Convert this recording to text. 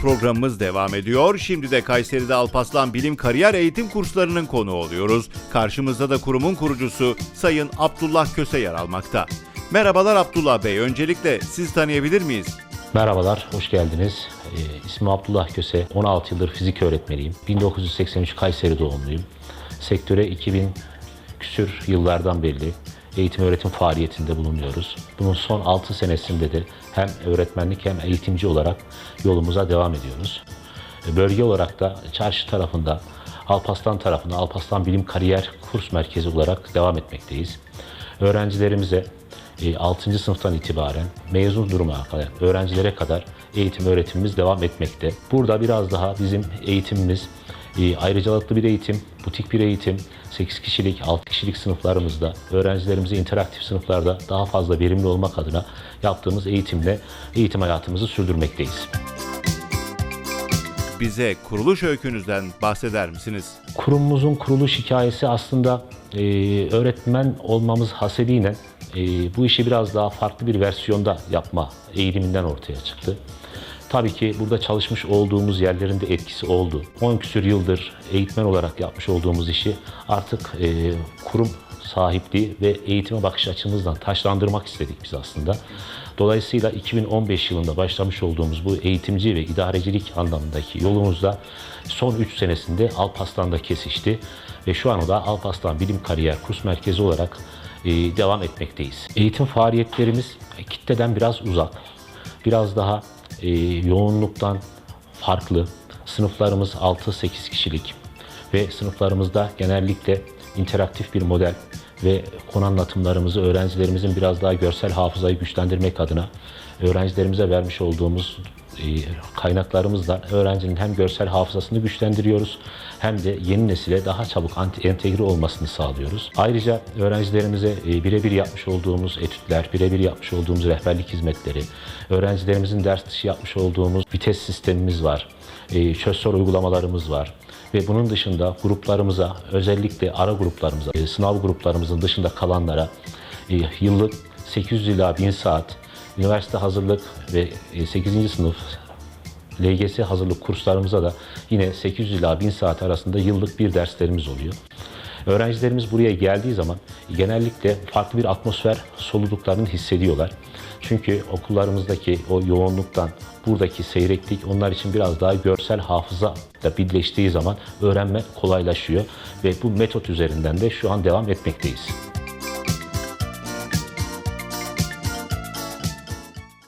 Programımız devam ediyor. Şimdi de Kayseri'de Alpaslan Bilim Kariyer Eğitim Kurslarının konu oluyoruz. Karşımızda da kurumun kurucusu Sayın Abdullah Köse yer almakta. Merhabalar Abdullah Bey. Öncelikle siz tanıyabilir miyiz? Merhabalar, hoş geldiniz. Ee, ismim Abdullah Köse, 16 yıldır fizik öğretmeniyim. 1983 Kayseri doğumluyum. Sektöre 2000 küsür yıllardan beri eğitim öğretim faaliyetinde bulunuyoruz. Bunun son 6 senesinde de hem öğretmenlik hem eğitimci olarak yolumuza devam ediyoruz. Ee, Bölge olarak da çarşı tarafında Alpaslan tarafında Alpaslan Bilim Kariyer Kurs Merkezi olarak devam etmekteyiz. Öğrencilerimize 6. sınıftan itibaren mezun duruma kadar, öğrencilere kadar eğitim öğretimimiz devam etmekte. Burada biraz daha bizim eğitimimiz e, ayrıcalıklı bir eğitim, butik bir eğitim, 8 kişilik, 6 kişilik sınıflarımızda öğrencilerimize interaktif sınıflarda daha fazla verimli olmak adına yaptığımız eğitimle eğitim hayatımızı sürdürmekteyiz. Bize kuruluş öykünüzden bahseder misiniz? Kurumumuzun kuruluş hikayesi aslında e, öğretmen olmamız hasebiyle e, bu işi biraz daha farklı bir versiyonda yapma eğiliminden ortaya çıktı. Tabii ki burada çalışmış olduğumuz yerlerin de etkisi oldu. 10 küsür yıldır eğitmen olarak yapmış olduğumuz işi artık e, kurum sahipliği ve eğitime bakış açımızdan taşlandırmak istedik biz aslında. Dolayısıyla 2015 yılında başlamış olduğumuz bu eğitimci ve idarecilik anlamındaki yolumuzda son 3 senesinde Alpaslan'da kesişti ve şu an o da Alpaslan Bilim Kariyer Kurs Merkezi olarak e, devam etmekteyiz. Eğitim faaliyetlerimiz kitleden biraz uzak, biraz daha e, yoğunluktan farklı. Sınıflarımız 6-8 kişilik ve sınıflarımızda genellikle interaktif bir model ve konu anlatımlarımızı öğrencilerimizin biraz daha görsel hafızayı güçlendirmek adına öğrencilerimize vermiş olduğumuz e, kaynaklarımızla öğrencinin hem görsel hafızasını güçlendiriyoruz hem de yeni nesile daha çabuk entegre olmasını sağlıyoruz. Ayrıca öğrencilerimize e, birebir yapmış olduğumuz etütler, birebir yapmış olduğumuz rehberlik hizmetleri, öğrencilerimizin ders dışı yapmış olduğumuz vites sistemimiz var, e, çöz sor uygulamalarımız var. Ve bunun dışında gruplarımıza, özellikle ara gruplarımıza, e, sınav gruplarımızın dışında kalanlara e, yıllık 800 ila 1000 saat üniversite hazırlık ve e, 8. sınıf LGS hazırlık kurslarımıza da yine 800 ila 1000 saat arasında yıllık bir derslerimiz oluyor. Öğrencilerimiz buraya geldiği zaman genellikle farklı bir atmosfer soluduklarını hissediyorlar. Çünkü okullarımızdaki o yoğunluktan buradaki seyreklik onlar için biraz daha görsel hafıza da birleştiği zaman öğrenme kolaylaşıyor ve bu metot üzerinden de şu an devam etmekteyiz.